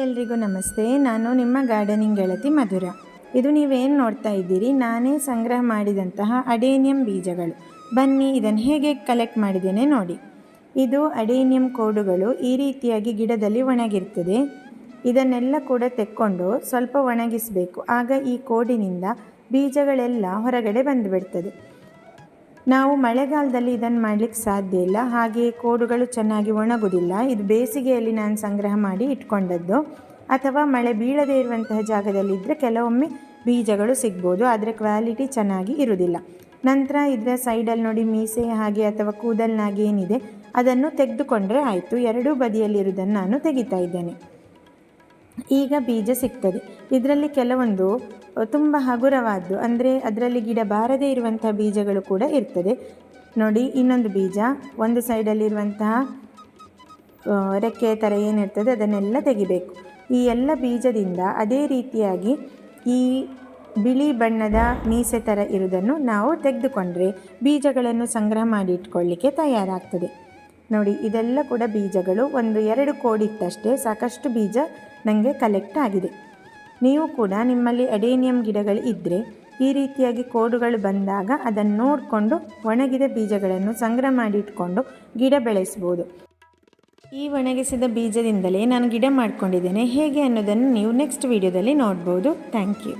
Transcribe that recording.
ಎಲ್ರಿಗೂ ನಮಸ್ತೆ. ನಾನು ನಿಮ್ಮ ಗಾರ್ಡನಿಂಗ್ ಗೆಳತಿ ಮಧುರ. ಇದು ನೀವೇನು ನೋಡ್ತಾ ಇದ್ದೀರಿ? ನಾನೇ ಸಂಗ್ರಹ ಮಾಡಿದಂತಹ ಅಡೇನಿಯಂ ಬೀಜಗಳು. ಬನ್ನಿ ಇದನ್ನು ಹೇಗೆ ಕಲೆಕ್ಟ್ ಮಾಡಿದ್ದೇನೆ ನೋಡಿ. ಇದು ಅಡೇನಿಯಂ ಕೋಡುಗಳು ಈ ರೀತಿಯಾಗಿ ಗಿಡದಲ್ಲಿ ಒಣಗಿರ್ತದೆ. ಇದನ್ನೆಲ್ಲ ಕೂಡ ತೆಕ್ಕೊಂಡು ಸ್ವಲ್ಪ ಒಣಗಿಸಬೇಕು. ಆಗ ಈ ಕೋಡಿನಿಂದ ಬೀಜಗಳೆಲ್ಲ ಹೊರಗಡೆ ಬಂದುಬಿಡ್ತದೆ. ನಾವು ಮಳೆಗಾಲದಲ್ಲಿ ಇದನ್ನು ಮಾಡಲಿಕ್ಕೆ ಸಾಧ್ಯ ಇಲ್ಲ. ಹಾಗೆ ಕೋಡುಗಳು ಚೆನ್ನಾಗಿ ಒಣಗುವುದಿಲ್ಲ. ಇದು ಬೇಸಿಗೆಯಲ್ಲಿ ನಾನು ಸಂಗ್ರಹ ಮಾಡಿ ಇಟ್ಕೊಂಡದ್ದು. ಅಥವಾ ಮಳೆ ಬೀಳದೇ ಇರುವಂತಹ ಜಾಗದಲ್ಲಿದ್ದರೆ ಕೆಲವೊಮ್ಮೆ ಬೀಜಗಳು ಸಿಗ್ಬೋದು. ಆದರೆ ಕ್ವಾಲಿಟಿ ಚೆನ್ನಾಗಿ ಇರುವುದಿಲ್ಲ. ನಂತರ ಇದರ ಸೈಡಲ್ಲಿ ನೋಡಿ ಮೀಸೆ ಹಾಗೆ ಅಥವಾ ಕೂದಲ್ನಾಗೆ ಏನಿದೆ ಅದನ್ನು ತೆಗೆದುಕೊಂಡ್ರೆ ಆಯಿತು. ಎರಡೂ ಬದಿಯಲ್ಲಿರುವುದನ್ನು ನಾನು ತೆಗಿತಾ ಇದ್ದೇನೆ. ಈಗ ಬೀಜ ಸಿಗ್ತದೆ. ಇದರಲ್ಲಿ ಕೆಲವೊಂದು ತುಂಬ ಹಗುರವಾದ್ದು, ಅಂದರೆ ಅದರಲ್ಲಿ ಗಿಡ ಬಾರದೇ ಇರುವಂತಹ ಬೀಜಗಳು ಕೂಡ ಇರ್ತದೆ. ನೋಡಿ, ಇನ್ನೊಂದು ಬೀಜ, ಒಂದು ಸೈಡಲ್ಲಿರುವಂತಹ ರೆಕ್ಕೆ ಥರ ಏನಿರ್ತದೆ, ಅದನ್ನೆಲ್ಲ ತೆಗಿಬೇಕು. ಈ ಎಲ್ಲ ಬೀಜದಿಂದ ಅದೇ ರೀತಿಯಾಗಿ ಈ ಬಿಳಿ ಬಣ್ಣದ ಮೀಸೆ ಥರ ಇರುವುದನ್ನು ನಾವು ತೆಗೆದುಕೊಂಡ್ರೆ ಬೀಜಗಳನ್ನು ಸಂಗ್ರಹ ಮಾಡಿ ಇಟ್ಕೊಳ್ಳಿಕ್ಕೆ ತಯಾರಾಗ್ತದೆ. ನೋಡಿ, ಇದೆಲ್ಲ ಕೂಡ ಬೀಜಗಳು ಒಂದು ಎರಡು ಕೋಡಿತ್ತಷ್ಟೇ, ಸಾಕಷ್ಟು ಬೀಜ ನನಗೆ ಕಲೆಕ್ಟ್ ಆಗಿದೆ. ನೀವು ಕೂಡ ನಿಮ್ಮಲ್ಲಿ ಅಡೇನಿಯಂ ಗಿಡಗಳು ಇದ್ದರೆ ಈ ರೀತಿಯಾಗಿ ಕೋಡುಗಳು ಬಂದಾಗ ಅದನ್ನು ನೋಡಿಕೊಂಡು ಒಣಗಿದ ಬೀಜಗಳನ್ನು ಸಂಗ್ರಹ ಮಾಡಿ ಇಟ್ಕೊಂಡು ಗಿಡ ಬೆಳೆಸ್ಬೋದು. ಈ ಒಣಗಿಸಿದ ಬೀಜದಿಂದಲೇ ನಾನು ಗಿಡ ಮಾಡ್ಕೊಂಡಿದ್ದೇನೆ. ಹೇಗೆ ಅನ್ನೋದನ್ನು ನೀವು ನೆಕ್ಸ್ಟ್ ವಿಡಿಯೋದಲ್ಲಿ ನೋಡ್ಬೋದು. Thank you